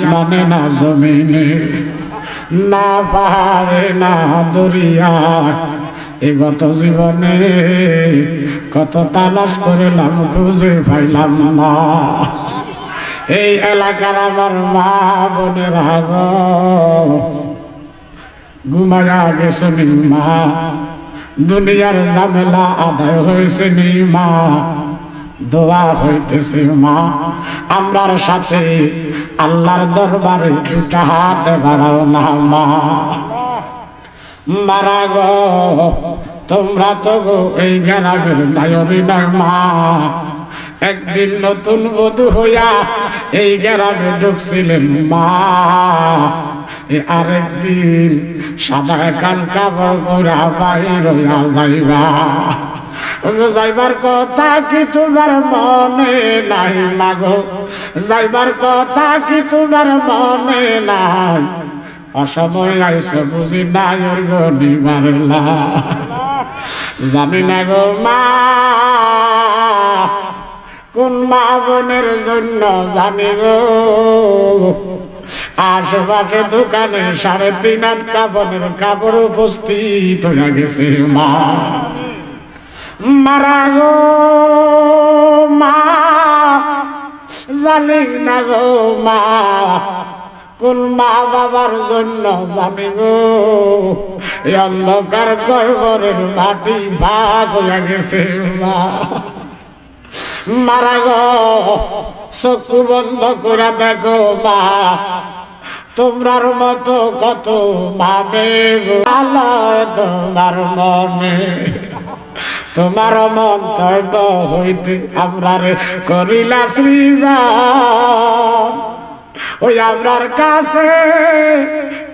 আসমানে না জমিনে, না পাহাড়ে, না দরিয়া এ গত জীবনে কত তালাশ করিলাম, খুঁজে পাইলাম না। এই এলাকার আমার মা বোনের হাগ ঘুমায়া গেছে মা। দুনিয়ার ঝামেলা আদায় হয়েছে মা। দোয়া হইতেছে মা। আমরার সাথে আল্লাহর দরবারে দুটা হাত বাড়াও না, মা। মারা গো, তোমরা তো গো এই গ্রামের নায়রি নয় মা। একদিন নতুন বধূ হইয়া এই গ্রামে ঢুকছিলেন, মা। আরেকদিন সাদা কান কাপড় পরা বাইর হইয়া যাইবা। যাইবার কথা কি তোমার মনে নাই মাগো? যাইবার কথা কি তোমার মনে নাই? অসময় আইসে বুঝি নাই ওর গনি মারলা। জানি না গো মা, কোন মা বোনের জন্য জানি গো? আশেপাশে দোকানে সাড়ে তিন হাত কাপড়ের কাপড় উপস্থিত হয়ে গেছে মা। মারা মা, জানি না গো মা, কোন মা বাবার জন্য জানি গো। এই অন্ধকার কয়বরের মাটি ভাগ হয়ে মা। মারা গো, চক্ষু বন্ধ করে দেখো মা। তোমরার মতো কত ভাবে আলয় তোমার মনে। তোমার মন্তব্য হইতে আমরা করিলা সৃজন ওই আমরার কাছে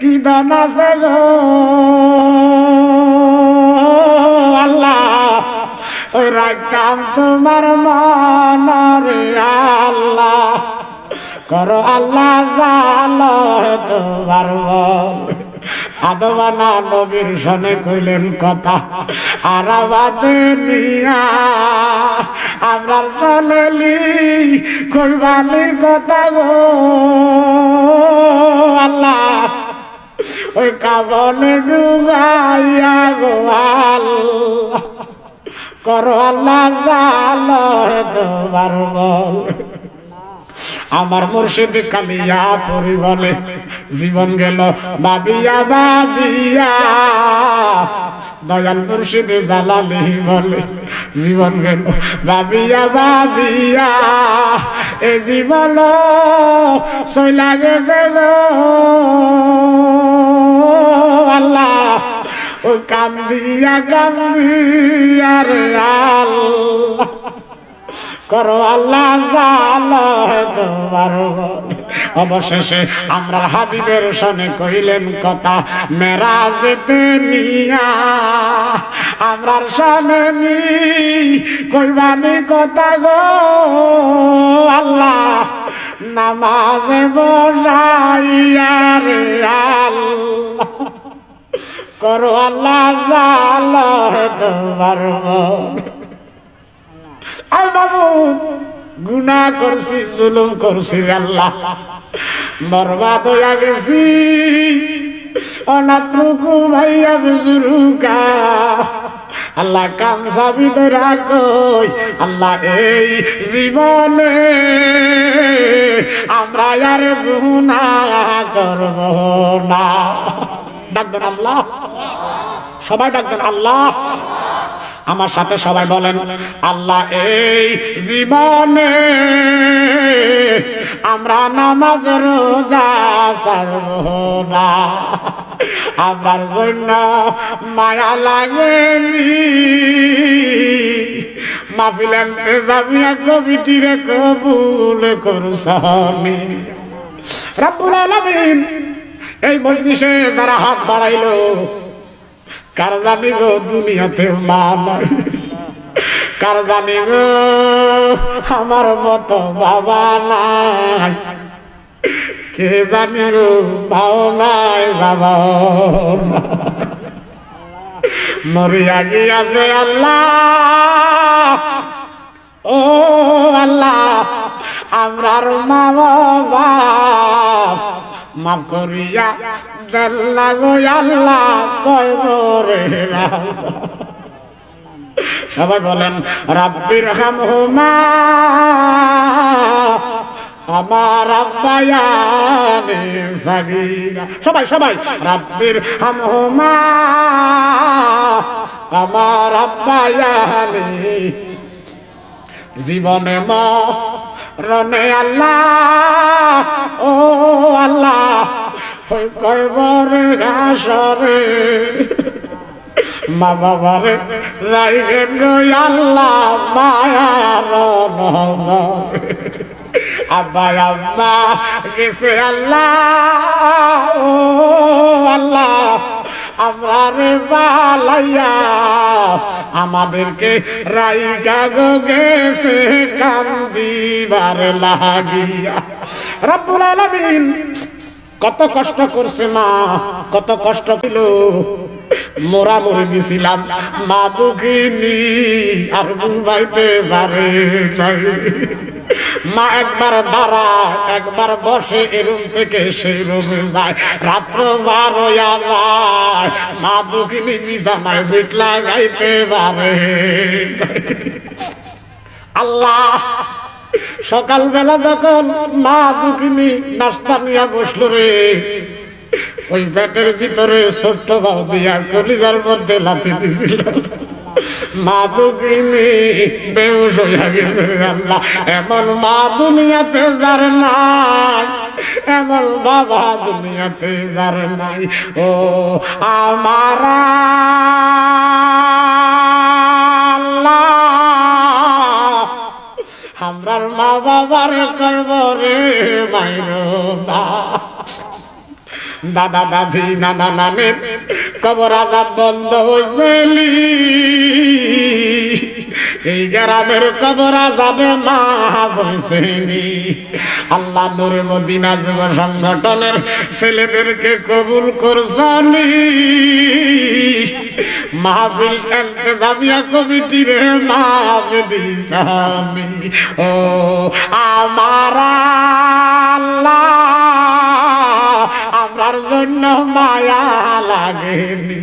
কি দান আছে গো? আল্লাহ, ওই রাখতাম তোমার মনরে আল্লাহ। করো আল্লাহ জাল তোমার বল। আদবানা নবীর সনে কইলেন কথা আর আমাদের নিয়া, আমরা চলেলি কইবালি কথা গো। আল্লাহ, ওই কাবনে ডুগাইয়া গো আল্লাহ। করো আল্লাহ জাল তোমার বল। আমার মুর্শিদ কালিয়া পরি বলে জীবন গেল, বাবিয়া বাবিয়া। দয়াল মুর্শিদ জালালি বলে জীবন গেল, বাবিয়া বাবিয়া। এ জীবন সইলা গেছে আল্লাহ, ও কান্দিয়া কান্দিয়া রে আল্লাহ। করো আল্লাহ তোমার অবশেষে আমরা হাবিবের সনে কইলেন কথা মেরাজেতে নিয়া আমরার সনে নি কইবানি কথা গো আল্লাহ, নামাজে বসাইয়া আল্লাহ। করো আল্লাহ জাল তোমার আই বাবু গুনা করছি, জুলুম করছি আল্লাহ। বরবাদ হইয়া গেছি। অনাত্রুকু ভাইয়া বুজুরুকা। আল্লাহ কান সাবি ধরা কই আল্লাহ এই জীবনে আমরা আর গুনা করব না। ডাকবেন আল্লাহ। সবাই ডাকবেন আল্লাহ। আমার সাথে সবাই বলেন, আল্লাহ এই জীবনে আমরা নামাজ রোজা ছাড়ব না। আমার জন্য মায়া লাগেনি। মাফিলেন তেজাবিয়া কমিটিরে কবুল করছনি। রাব্বুল আলামিন, এই মজলিসে যারা হাত বাড়াইলো কার জানি গো দুনিয়াতে মা নাই? কার জানি গো আমার মতো বাবা নাই? কে জানি গো ভাও নাই, বাবা মরিয়া গিয়াছে আল্লাহ। ও আল্লাহ, আমরার মা বাবা মাফ করিয়া দেল্লা গো আল্লাহ কয়বরে রাজা। সবাই বলেন, রাব্বির হামহুমা, আমার আব্বায়ানি সাগীরা। সবাই সবাই, রাব্বির হামহুমা, আমার আব্বায়ানি জীবনে মরণে আল্লাহ, ও আল্লাহ, ওই কয়বরে মা বাবার রাইগেন আল্লাহ মায়ার আব্বা আব্বা গেছে আল্লাহ, ও আল্লাহ আমার বালাইয়া আমাদেরকে রাইগা গো গেছে কান্দিবার লাগিয়া। রব্বুল আলামিন, কত কষ্ট করছে মা, কত কষ্ট পেল। মোরা মরে দিছিলাম, মা দুঃখিনী, আর ঘুমাইতে পারে নাই। মা একবার দাঁড়ায় একবার বসে এরুম থেকে সেই রুমে যায়। রাত্র বার যায়, মা দুঃখিনী বিছানায় বিট লাগাইতে পারে। আল্লাহ, সকালবেলা যখন মা দুঃখিনী নাস্তা নিয়ে বসল রে, ওই পেটের ভিতরে ছোট্ট ভাব দিয়া কলিজার মধ্যে লাথি দিছিল। মা হইয়া গেছে আল্লাহ। এমন মা দুনিয়াতে যার নাই, এমন বাবা দুনিয়াতে যার নাই। ও আমার আমরার মা বাবার কবরে মাইর না। দাদা দাদি, নানা নানের কবর আজাব বন্ধ হয়েছিলি এই গ্রামের কবর আজাবে মা বসেনি আল্লাহ নূরে মদিনা যুব সংগঠনের ছেলেদেরকে কবুল করছানি মাহবিল এলতেজামিয়া কমিটির মাহবিদিসামি ও, আমার আল্লাহ জন্য মায়া লাগেনি।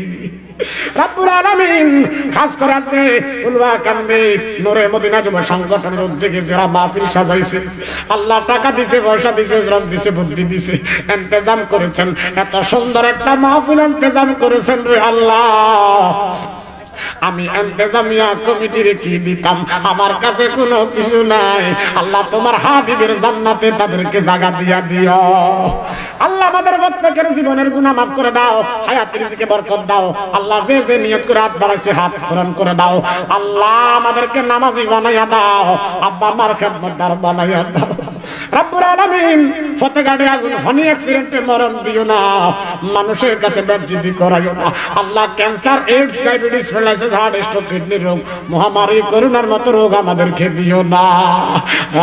সংগঠনের যারা মাহফিল সাজাইছে, আল্লাহ টাকা দিছে, পয়সা দিছে, শ্রম দিছে, বুদ্ধি দিছে, ইন্তজাম করেছেন। এত সুন্দর একটা মাহফিল ইন্তজাম করেছেন রে আল্লাহ। আমি এন্তেজামিয়া কমিটির কি দিতাম? আমার কাছে কোনো কিছু নাই। আল্লাহ তোমার হাবিবের জান্নাতে তাদেরকে জায়গা দিয়া দিও। আল্লাহ আমাদের প্রত্যেকের জীবনের গুনাহ মাফ করে দাও হায়াতের রিজিকে বরকত দাও। আল্লাহ যে যে নিয়ত করে হাত বাড়াইছে, হাত পূরণ করে দাও। আল্লাহ আমাদেরকে নামাজি বানাইয়া দাও। আব্বা আমার খেদমতদার বানাইয়া দাও। রব্বুল আলামিন আগুন, ফানি অ্যাক্সিডেন্টে মরণ দিও না। মানুষের কাছে ব্যাধি করাইও না। আল্লাহ cancer AIDS diabetes heart stroke kidney রোগ, মহামারী, করোনার মতো রোগ আমাদেরকে দিও না।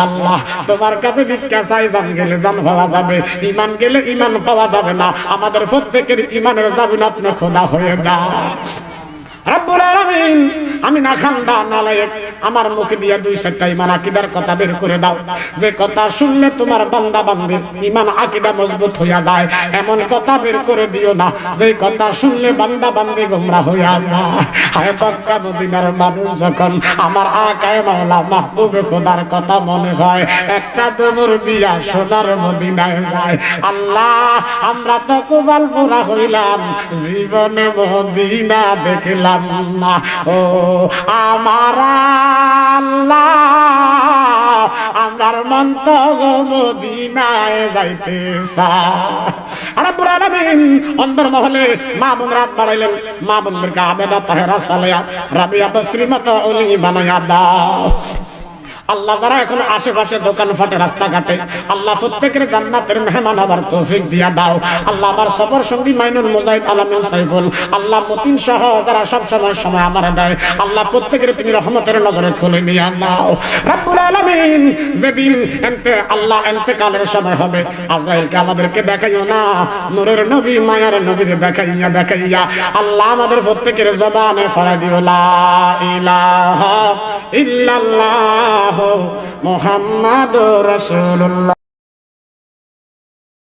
আল্লাহ, তোমার কাছে ভিক্ষা চাই জান গেলে জান পাওয়া যাবে। ইমান গেলে ইমান পাওয়া যাবে না। আমাদের প্রত্যেকের ইমানের যাবেন আপনি খোদা হয়ে যা রব্বুল আলামিন, আমি না খান্দা নালায়েক আমার মুখে দিয়া দুই চারটা ইমান আকিদার কথা বের করে দাও। যে কথা শুনলে তোমার বান্দা বান্দির ইমান, আকিদা মজবুত হইয়া যায়। এমন কথা বের করে দিও না। যে কথা শুনলে বান্দা বান্দি গোমরা হইয়া যায়। হায় মক্কা মদিনার মানুষ যখন আমার আকায় মাওলা মাহবুবে খোদার কথা মনে হয়, একটা দমর দিয়া সোনার মদিনায় যায়। আল্লাহ, আমরা তো কুবাল পুরা হইলাম, জীবনে মদিনা দেখলাম না। ও, আমার আল্লাহ মন তো মদিনায় যাইতে মা বোন রাত বাড়াইলেন। মা তাহেরা সালায়া রাবিয়া বসরিমত অলি বানায়া দাও। আল্লাহ যারা এখন আশেপাশে দোকান ফাটে, রাস্তাঘাটে, আল্লাহ প্রত্যেকের জান্নাতের মেহমান আবার তৌফিক দিয়া দাও। আল্লাহ আমার সফর সঙ্গী মাইনুল মুজাহিদ আলামিন সাইফুল, আল্লাহ মতিন সহ যারা সব সময় সময় আমার দেয়, আল্লাহ প্রত্যেকের তুমি রহমতের নজরে খুলে নিয়ে নাও। রাব্বুল আলামিন, যেদিন এনতে, আল্লাহ এন্তেকালের সময় হবে। আজরাইলকে আমাদেরকে দেখাইও না, নূরের নবী, মায়ার নবীর দেখাইয়া দেখাইয়া, আল্লাহ আমাদের প্রত্যেকের জবানে ফড়া দিও, লা ইলাহা ইল্লাল্লাহ। মুহাম্মাদুর রাসূলুল্লাহ।